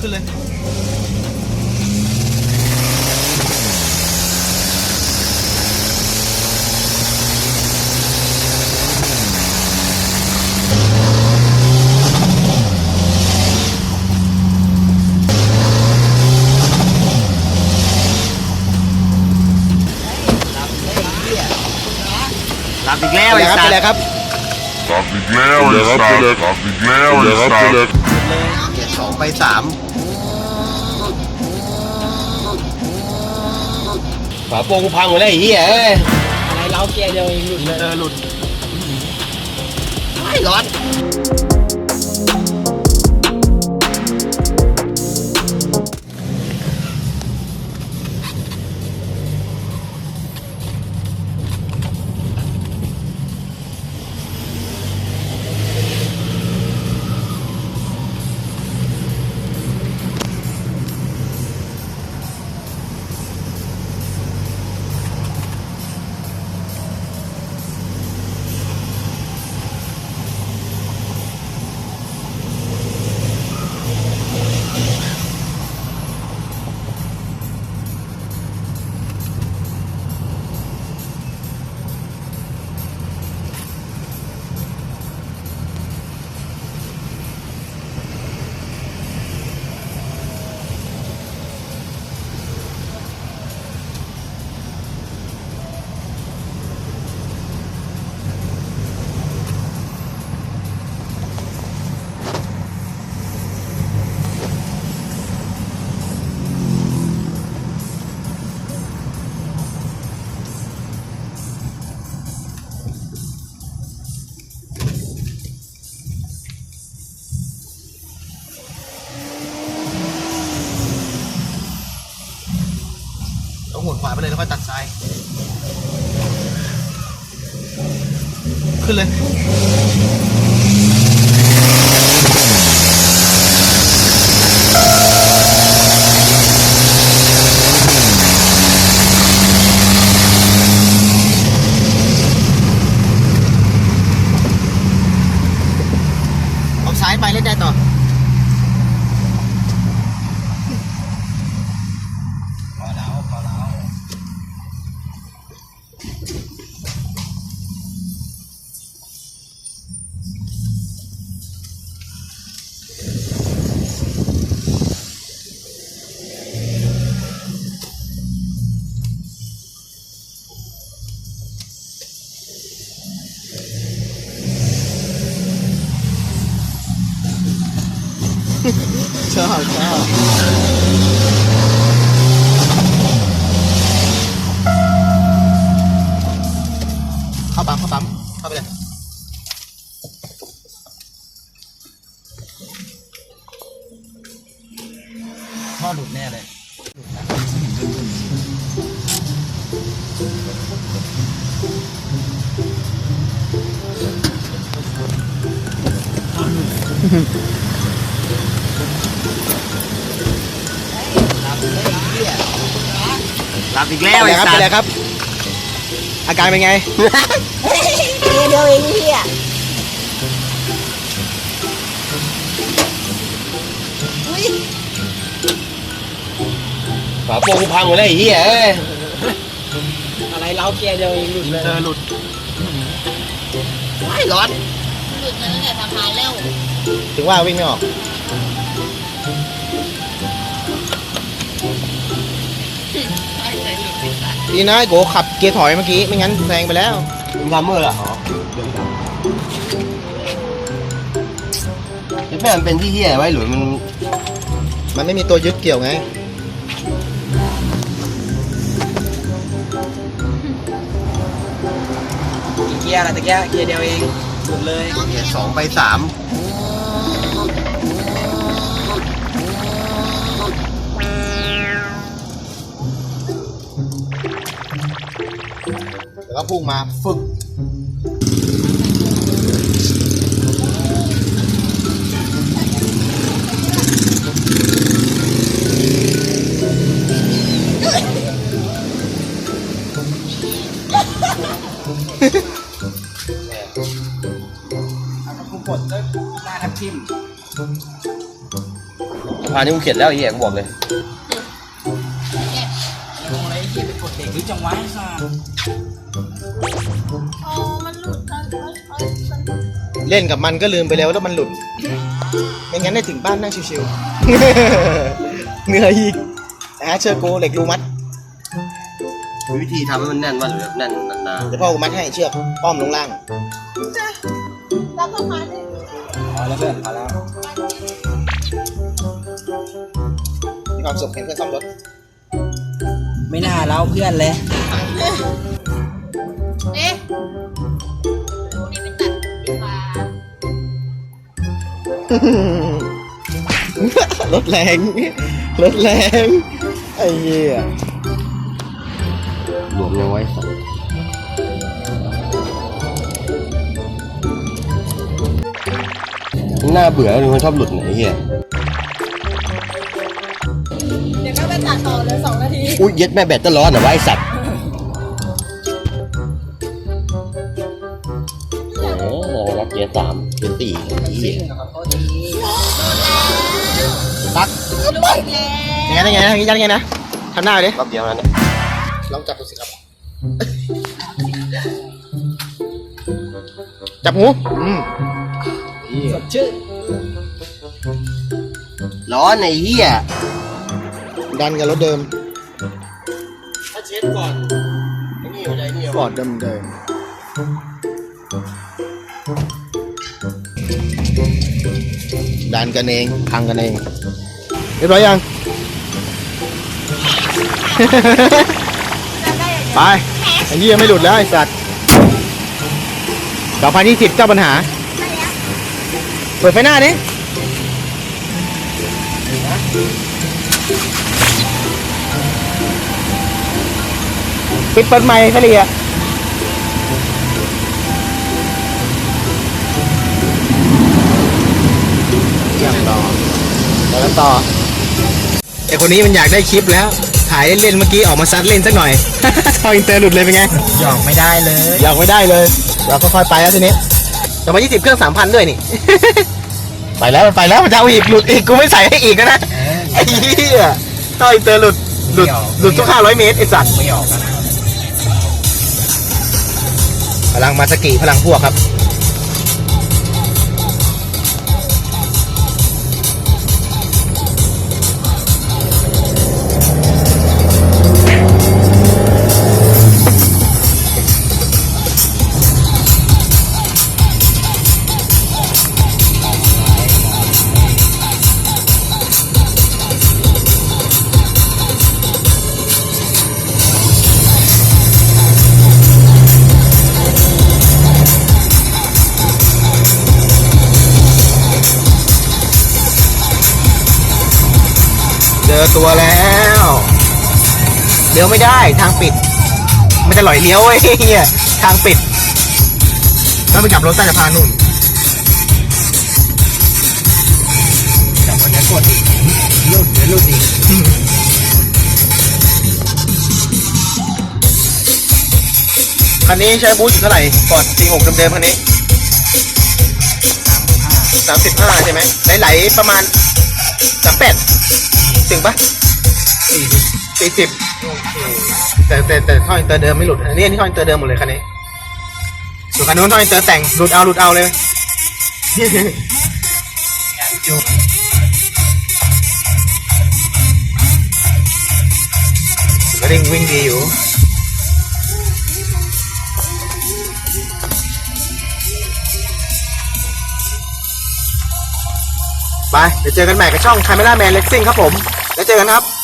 ขึ้นเลยรับอีกแล้วไปไอ้เลยครับสัไปตเลยว์ครับ Stop the glare, stop, stop the glare, stop. เกียร์สองไปสามฝาโปรงพังหมดแล้วไอ้เหี้ยเอ้ยอะไรเราเกียร์เดียวเองหลุดเลยเออหลุดไม่ร้อน ไปเลยแล้วค่อยตัดซ้าย ขึ้นเลยเอาซ้ายไปเล่นได้ต่อ ชอบชอบเข้าปั๊มเข้าปั๊มเข้าไปเลยท่อหลุดแน่เลย รับอีกไปแล้วเลไอ้ยครับสัไปตเลยว์ครับ อาการเป็นไงเดียวเองพี่อะฝาโปรงพังหมดแล้วไอ้เหี้ยเอ้ยอะไรเราเกียร์เดียวเองหลุดเลยเออหลุดไม่ร้อนหลุดมาตั้งแต่สะพานแล้วถึงว่าวิ่งไม่ออก ดีนะไอ้โกขับเกียร์ถอยเมื่อกี้ ไม่งั้นแซงไปแล้ว มึงทำเมื่อเหรอแม่มันเป็นที่เหี้ยไว้หรือมันมันไม่มีตัวยึดเกี่ยวไง เกียร์อะไรตะเกียร์เกียร์เดียวเองหลุดเลยเกียร์สองไปสาม ก็พุ่งมาฟึกกูกดก็หนาทับทิม พานี่กูเข็ดแล้วอ้เหี้ยกบอกเลย กียไปกดเด็กหรือจังหวะไอ้สัสอ๋อมันหลุดเอาเอาเอามันเล่นกับมันก็ลืมไปแล้วว่ามันหลุด ไม่งั้นได้ถึงบ้านนั่งชิวๆ เหนื่อยอีกนะฮะเชือกกูเหล็กรูมัดวิธีทำให้มันแน่นว่าหรือแบบแน่นนานเดี๋ยวพ่อกูมัดให้เชือกป้อมลงล่างรับประทานได้พอแล้วเพื่อนพอแล้วมีความสุขเห็นเพื่อนซ่อมรถ ไม่น่าเล่าเพื่อนเลยเอ๊ะดูนี่เป็นตัดดีกว่ารถแรงรถแรงไอ้เหี้ยๆหลวมยังไว้สัตว์น่าเบื่อเลยมันชอบหลุดไหนเฮีย ตัดต่อเลยสองนาทีอุ้ยเย็ดแม่แบตจะร้อนเหรอวะไอสัตว์ โอ้โหรับเกียร์สามเกียร์สี่เฮียตัดหลุดแล้วยังไงนะยังไงนะยังไงนะทำหน้าไปดิรอบเดียวนั้นเนี่ยลองจับดูสิครับ จับหูอืมสดชื่นร้อนไอ้เฮีย ดันกับรถเดิม ถ้าเช็ดก่อนไอ้นี่หัวใจนี่ฟอร์ดเดิมเดิมดันกันเองพังกันเองเรียบร้อยยัง ไปไอ้ยี่ยังไม่หลุดแล้วไอ้สัตว์สองพันยี่สิบเจ้าปัญหา เปิดไฟหน้าดิ ปิดเปิดไมค์เฉลี่ยยังต่อแล้วต่อไอคนนี้มันอยากได้คลิปแล้ว ถ่ายเล่นๆเมื่อกี้ออกมาซัดเล่นสักหน่อย ทออินเตอร์หลุดเลยเป็นไง หยอกไม่ได้เลยอยากไม่ได้เลย เราก็ค่อยไปแล้วทีนี้แต่มา20เครื่อง3,000ด้วยนี่ ไปแล้วมันไปแล้วมันจะเอาอีกหลุดอีกกูไม่ใส่ให้อีกนะเออไอ้เหี้ยต่ออินเตอร์หลุดหลุดไม่เอาหลุดทุก500เมตรไอ้สัตว์ไม่ออกแล้วนะ พลังมาสกิพลังพวกครับ ตัวแล้วเลี้ยวไม่ได้ทางปิด มันจะหลอยเลี้ยวเว้ยเฮียทางปิดต้องไปกลับรถใต้สะพานนู่นแต่ว่าจะกดอีกลุดเดี๋ยวลุดอีกคันนี้ใช้บูทอยู่เท่าไหร่ก่อนสี่หกเดิมๆคันนี้สามสิบห้าใช่ไหมไหลๆประมาณสามแปดถึงปะ สี่สิบสี่สิบแต่แต่แต่ท่ออินเตอร์เดิมไม่หลุด อันนี้อันนี้ท่ออินเตอร์เดิมหมดเลยคันนี้ส่วนคันนู้นท่ออินเตอร์แต่งหลุดเอาหลุดเอาเลยก็ดิ่งวิ่งดีอยู่ไปเดี๋ยวเจอกันใหม่กับช่อง Camera Man Racing ครับผม แล้วเจอกันครับ